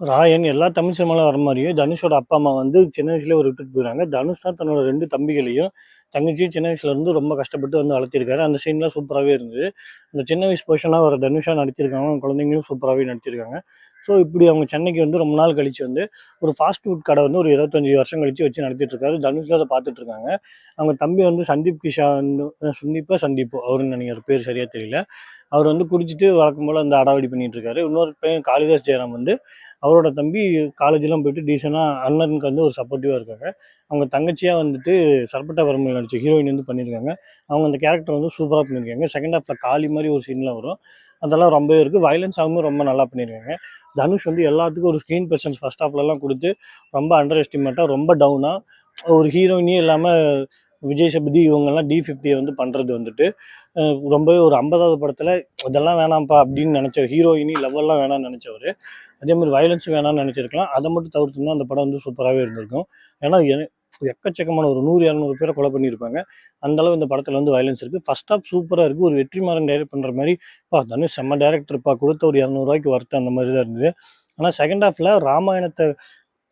ராயன் எல்லா தமிழ் சினிமாவில் வர மாதிரியும் தனுஷோட அப்பா அம்மா வந்து சின்ன வயசுலேயே ஒரு விட்டுட்டு போயிறாங்க தனுஷ் தான் தன்னோட ரெண்டு தம்பிகளையும் தங்கச்சியும் சின்ன வயசுலேருந்து ரொம்ப கஷ்டப்பட்டு வந்து வளர்த்திருக்காரு அந்த சீன்லாம் சூப்பராகவே இருந்தது. அந்த சின்ன வயசு போர்ஷனாக ஒரு தனுஷாக நடிச்சிருக்காங்க அவங்க குழந்தைங்களும் சூப்பராகவே நடிச்சிருக்காங்க. ஸோ இப்படி அவங்க சென்னைக்கு வந்து ரொம்ப நாள் கழிச்சு வந்து ஒரு ஃபாஸ்ட் ஃபுட் கடை வந்து ஒரு இருபத்தஞ்சி வருஷம் கழிச்சு வச்சு நடத்திட்டு இருக்காரு. தனுஷ் அதை பார்த்துட்டு இருக்காங்க. அவங்க தம்பி வந்து சந்தீப் கிஷான் சந்தீப்பா சந்தீப்போ அவருன்னு நினைக்கிற பேர் சரியாக தெரியல. அவர் வந்து குடிச்சிட்டு வழக்கம் போல் அந்த அடாவடி பண்ணிட்டு இருக்காரு. இன்னொரு பையன் காளிதாஸ் ஜெயராம் வந்து அவரோட தம்பி காலேஜெலாம் போயிட்டு டீசெண்டாக அண்ணனுக்கு வந்து ஒரு சப்போர்ட்டிவாக இருக்காங்க. அவங்க தங்கச்சியாக வந்துட்டு சர்பட்டா பரம்பரை நடிச்ச ஹீரோயின் வந்து பண்ணியிருக்காங்க. அவங்க அந்த கேரக்டர் வந்து சூப்பராக பண்ணியிருக்காங்க. செகண்ட் ஹாஃபில் காலி மாதிரி ஒரு சீன்லாம் வரும். அதெல்லாம் ரொம்பவே இருக்குது வயலன்ஸ் ஆகும் ரொம்ப நல்லா பண்ணியிருக்காங்க. தனுஷ் வந்து எல்லாத்துக்கும் ஒரு ஸ்க்ரீன் பிரசன்ஸ் ஃபஸ்ட் ஹாஃப்லலாம் கொடுத்து ரொம்ப அண்டர் எஸ்டிமேட்டாக ரொம்ப டவுனாக ஒரு ஹீரோயினே இல்லாமல் விஜய் சபதி இவங்கெல்லாம் டி ஃபிஃப்டியை வந்து பண்ணுறது வந்துட்டு ரொம்பவே ஒரு ஐம்பதாவது படத்தில் அதெல்லாம் வேணாம்ப்பா அப்படின்னு நினச்ச ஹீரோயினி லெவல்லாம் வேணாம்னு நினச்சவர். அதே மாதிரி வயலன்ஸும் வேணாம்னு நினச்சிருக்கலாம். அதை மட்டும் தவிர்த்துனா அந்த படம் வந்து சூப்பராகவே இருந்திருக்கும். ஏன்னா எக்கச்சக்கமான ஒரு நூறு இரநூறு பேரை கொலை பண்ணியிருப்பாங்க. அந்த அளவு இந்த படத்தில் வந்து வயலன்ஸ் இருக்குது ஃபஸ்ட் ஆஃப் சூப்பராக இருக்குது ஒரு வெற்றிமாறன் டைரக்ட் பண்ணுற மாதிரி பா தனுஷ் செம்ம டேரக்டர்ப்பா கொடுத்த ஒரு இரநூறுவாய்க்கு ஒர்த்து அந்த மாதிரி தான் இருந்தது. ஆனால் செகண்ட் ஹாஃபில் ராமாயணத்தை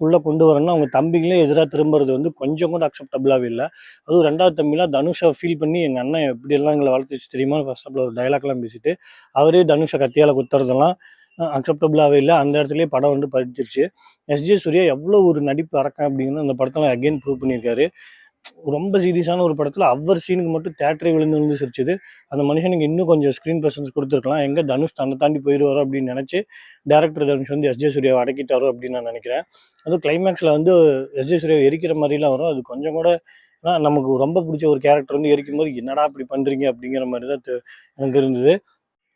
உள்ளே கொண்டு வரணும்னா அவங்க தம்பிகளே எதிராக திரும்புறது வந்து கொஞ்சம் கூட அக்செப்டபுளாகவே இல்லை. அதுவும் ரெண்டாவது தம்பிலாம் தனுஷை ஃபீல் பண்ணி எங்கள் அண்ணன் எப்படியெல்லாம் எங்களை வளர்த்துச்சு தெரியுமா? ஃபர்ஸ்ட் ஆஃப் ஒரு டைலாக்லாம் பேசிட்டு அவரே தனுஷை கத்தியால் குத்துறதெல்லாம் அக்செப்டபுளாகவே இல்லை. அந்த இடத்துலயே படம் வந்து படிச்சிருச்சு எஸ்ஜே சூர்யா எவ்வளோ ஒரு நடிப்பு அரக்கன் அப்படிங்கிறது அந்த படத்தில் அகைன் ப்ரூவ் பண்ணியிருக்காரு. ரொம்ப சீரியஸான ஒரு படத்தில் அவர் சீனுக்கு மட்டும் தேட்டரே விழுந்து விழுந்து சிரிச்சுது. அந்த மனுஷனுக்கு இன்னும் கொஞ்சம் ஸ்க்ரீன் பர்சன்ஸ் கொடுத்துருக்கலாம். எங்கே தனுஷ் தன்னை தாண்டி போயிடுவாரோ அப்படின்னு நினச்சி டேரக்டர் தனுஷ் வந்து எஸ்ஜே சூர்யாவை அடக்கிட்டாரோ அப்படின்னு நான் நினைக்கிறேன். அதுவும் கிளைமேக்ஸில் வந்து எஸ்ஜே சூர்யாவை எரிக்கிற மாதிரிலாம் வரும். அது கொஞ்சம் கூட நமக்கு ரொம்ப பிடிச்ச ஒரு கேரக்டர் வந்து எரிக்கும் போது என்னடா இப்படி பண்ணுறீங்க அப்படிங்கிற மாதிரி தான் எனக்கு இருந்தது.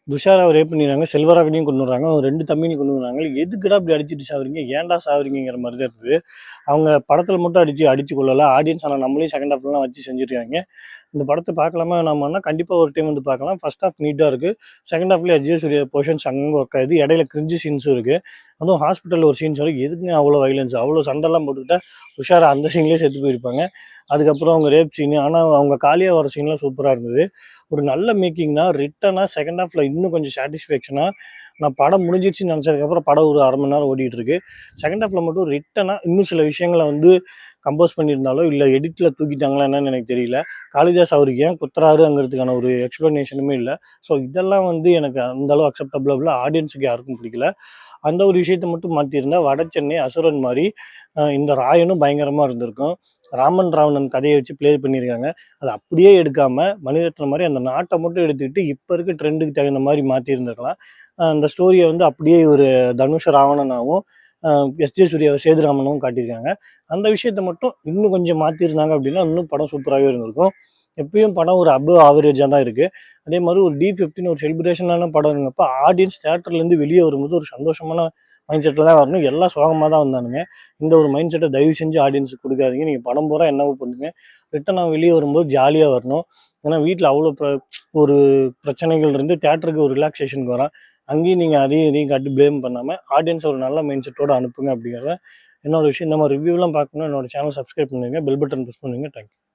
துஷாராவை ரேப் பண்ணிடுறாங்க செல்வராகனையும் கொண்டு வராங்க அவங்க ரெண்டு தம்பியும் கொண்டு வராங்க எதுக்குடா அப்படி அடிச்சுட்டு சாவறீங்க? ஏன்டா சாவறீங்கிற மாதிரி தான் இருக்குது. அவங்க படத்தில் மட்டும் அடிச்சு அடிச்சு கொள்ளல. ஆடியன்ஸ் ஆனால் நம்மளையும் செகண்ட் ஹாஃப்லாம் வச்சு செஞ்சுருக்காங்க. இந்த படத்தை பார்க்கலாமா நம்மனா கண்டிப்பாக ஒரு டைம் வந்து பார்க்கலாம். ஃபர்ஸ்ட் ஹாஃப் நீட்டாக இருக்குது செகண்ட் ஹாஃப்லேயே அஜய் சூர்யா போர்ஷன்ஸ் அங்கங்கே ஒர்க் ஆகுது இடையில கிரிஞ்சு சீன்ஸும் இருக்குது அதுவும் ஹாஸ்பிட்டலில் ஒரு சீன்ஸ் வரும் எதுக்குங்க அவ்வளோ வைலன்ஸ் அவ்வளோ சண்டைலாம் போட்டுக்கிட்டா உஷாரா அந்த சீன்லேயே செத்து போயிருப்பாங்க. அதுக்கப்புறம் அவங்க ரேப் சீன் ஆனால் அவங்க காலியாக வர சீன்லாம் சூப்பராக இருந்தது. ஒரு நல்ல மேக்கிங்னா ரிட்டனாக செகண்ட் ஹாஃபில் இன்னும் கொஞ்சம் சாட்டிஸ்ஃபேக்ஷனாக நான் படம் முடிஞ்சிருச்சுன்னு நினச்சதுக்கப்புறம் படம் ஒரு அரை மணி நேரம் ஓடிட்டு இருக்கு செகண்ட் ஹாஃபில் மட்டும் ரிட்டனாக இன்னும் சில விஷயங்களை வந்து கம்போஸ் பண்ணியிருந்தாலோ இல்லை எடிட்டில் தூக்கிட்டாங்களா என்னன்னு எனக்கு தெரியல. காளிதாஸ் அவருக்கு ஏன் குத்துறாருங்கிறதுக்கான ஒரு எக்ஸ்ப்ளனேஷனுமே இல்லை. ஸோ இதெல்லாம் வந்து எனக்கு அந்த அளவு அக்செப்டபிள் ஆடியன்ஸுக்கு யாருக்கும் பிடிக்கல. அந்த ஒரு விஷயத்தை மட்டும் மாற்றியிருந்தா வட சென்னை அசுரன் மாதிரி இந்த ராயனும் பயங்கரமாக இருந்திருக்கும். ராமன் ராவணன் கதையை வச்சு ப்ளே பண்ணியிருக்காங்க. அதை அப்படியே எடுக்காம மணிரத்னம் மாதிரி அந்த நாட்டை மட்டும் எடுத்துக்கிட்டு இப்போ இருக்க ட்ரெண்டுக்கு தகுந்த மாதிரி மாற்றியிருந்துருக்கலாம் அந்த ஸ்டோரியை வந்து அப்படியே ஒரு தனுஷ ராவணனாகவும் எஸ்ஜே சூர்யாவை சேதுராமனும் காட்டியிருக்காங்க. அந்த விஷயத்தை மட்டும் இன்னும் கொஞ்சம் மாற்றிருந்தாங்க அப்படின்னா இன்னும் படம் சூப்பராகவே இருந்திருக்கும். எப்பயும் படம் ஒரு அபவ் ஆவரேஜாக தான் இருக்குது அதே மாதிரி ஒரு டி ஃபிஃப்டின் ஒரு செலிப்ரேஷனான படம்ங்கப்ப ஆடியன்ஸ் தேட்டர்லேருந்து வெளியே வரும்போது ஒரு சந்தோஷமான மைண்ட் செட்டில் தான் வரணும். எல்லாம் சோகமாக தான் வந்தானுங்க. இந்த ஒரு மைண்ட் செட்டை தயவு செஞ்சு ஆடியன்ஸுக்கு கொடுக்காதீங்க. நீங்கள் படம் பூரா என்னவோ பண்ணுங்க? ரிட்டன் நான் வெளியே வரும்போது ஜாலியாக வரணும். ஏன்னா வீட்டில் அவ்வளோ ப்ர ஒரு பிரச்சனைகள் இருந்து தேட்டருக்கு ஒரு ரிலாக்ஸேஷனுக்கு வரான். அங்கேயும் நீங்கள் அதையும் இதையும் கட்டி ப்ளேம் பண்ணாமல் ஆடியன்ஸ் ஒரு நல்ல மைண்ட் செட்டோடு அனுப்புங்க அப்படிங்கிறத என்னோட விஷயம். இந்த மாதிரி ரிவ்யூலாம் பார்க்கணும் என்னோட சேனல் சப்ஸ்கிரைப் பண்ணுங்கள் பெல் பட்டன் ப்ரெஸ் பண்ணுங்கள் தேங்க்யூ